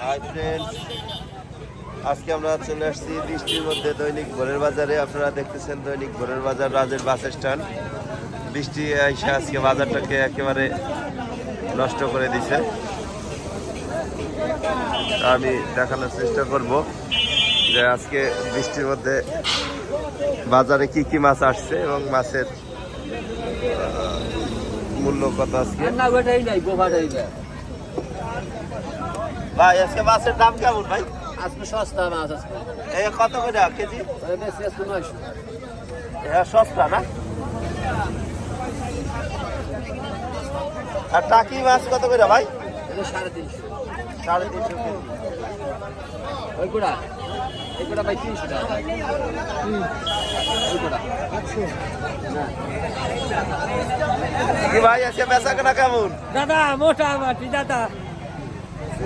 Friends আজকে আমরা চলে আসছি বৃষ্টির মধ্যে দৈনিক ভোরের বাজারে। আপনারা দেখতেছেন দৈনিক ভোরের বাজার, রাজের বাস স্ট্যান্ড। বৃষ্টি এসে আজকে বাজারটাকে একেবারে নষ্ট করে দিছে। আমি দেখানোর চেষ্টা করব যে আজকে বৃষ্টির মধ্যে বাজারে কি কি মাছ আসছে এবং মাছের মূল্য কত আজকে? ভাই আজকে মাছের দাম কেমন ভাই? আজকে সস্তা মাছ আজকে এই কত করে কেজি? এটা সস্তা না? আর টাকি মাছ কত করে ভাই? সাড়ে তিনশো। সাড়ে তিনশো কেজি। ওই কোড়া? এই কোড়া ভাই তিনশো টাকা। ওই কোড়া। কি ভাই আজকে বেচা কেনা কেমন? দাদা মোটামুটি দাদা।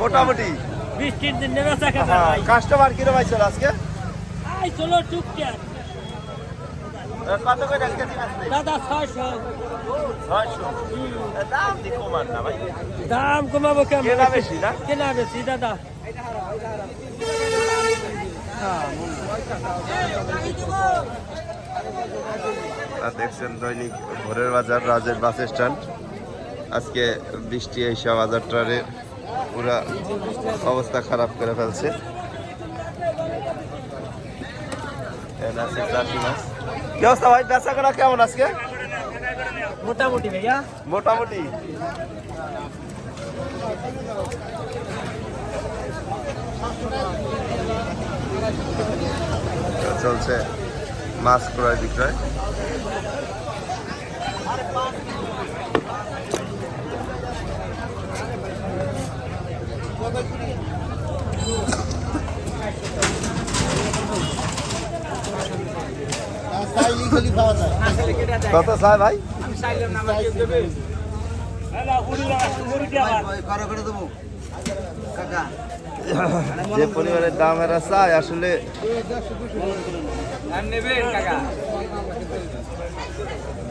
মোটামুটি। বৃষ্টির দিন নেমে থাকে কাস্টমার কিরম আইছিল আজকে? আই চলো টুকটাক। কত করে দাদা দাম দি কমান না ভাই। দাম কমাবো কেমন? কেনা বেশি না? কেনা বেশি দাদা। দেখছেন দৈনিক ভোরের বাজার রাজের বাস স্ট্যান্ড। আজকে বৃষ্টি এসে বাজারটারে পুরা অবস্থা খারাপ করে ফেলছে। কি অবস্থা ভাই? বেচা করা কেমন আজকে? মোটামুটি ভাইয়া। মোটামুটি। চলছে মাছ ক্রয় বিক্রয়। কত চাই ভাই? যে পরিমাণের দাম এরা চায়, আসলে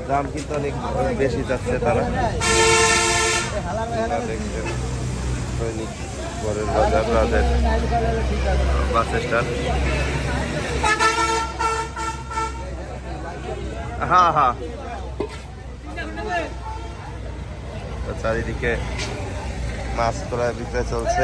দাম কিন্তু অনেক বেশি যাচ্ছে তারা। দেখছেন বরের বাজার রাজের বাস হ্যাঁ হ্যাঁ চারিদিকে মাছ ক্রয় বিক্রয় চলছে।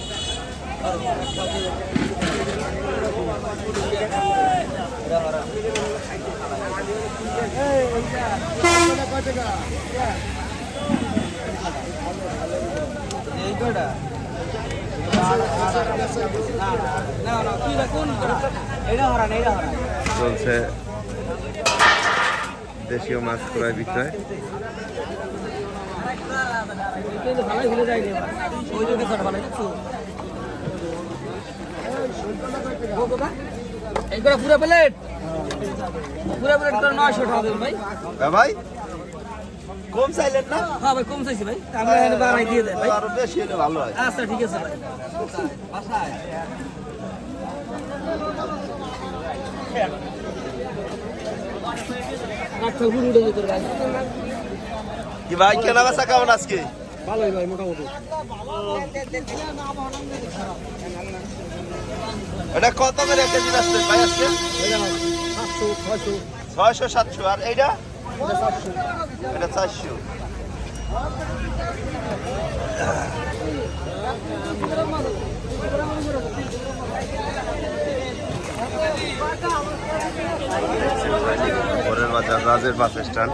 চলছে দেশীয় মাছ ক্রয় বিক্রয় ভালোই ভুলে ওই জন্য ভালো এইগুলো পুরো প্লেট? পুরো প্লেট করে নয়শো টাকা দেবেন ভাই। হ্যাঁ ভাই। কম চাইলেন না? হ্যাঁ ভাই কম চাইছি ভাই। আমরা এখানে বাড়াই দিয়ে দেন ভাই। আরও বেশি হলে ভালো হয়। আচ্ছা ঠিক আছে ভাই। আচ্ছা ভাই। কি ভাই কেনা বেচা কেমন আজকে? ভালোই ভাই মোটামুটি। এটা কত করে কেজি বেচলেন ভাই আজকে সাতশো ছয়শো। ছয়শো সাতশো। আর এইটা? এটা চারশো। ভোরের বাজার রাজের বাস স্ট্যান্ড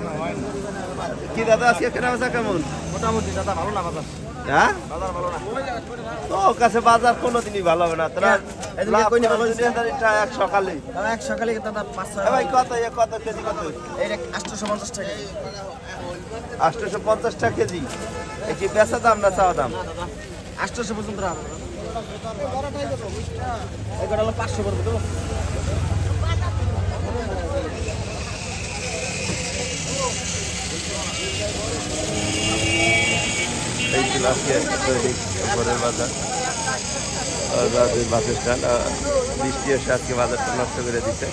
কি দাদা আজকে কেনা বেচা কেমন? মোটামুটি দাদা ভালো না বাজার? হ্যাঁ? বাজার ভালো না। তো কাছে বাজার কোনোদিনই ভালো হবে না। তোরা এদারিটা এক সকালে। এক সকালে দাদা ভাই কত কত কেজি কত? এইটা পঞ্চাশ টাকা। আটশোশো পঞ্চাশ টাকা কেজি। কি বেচা দাম না চাওয়া দাম? আটশোশো পর্যন্ত রাখ হলো পাঁচশো পড়বে এই বাজার। বাসের স্ট্যান্ড বৃষ্টি এসে আজকে বাজারটা নষ্ট করে দিছে।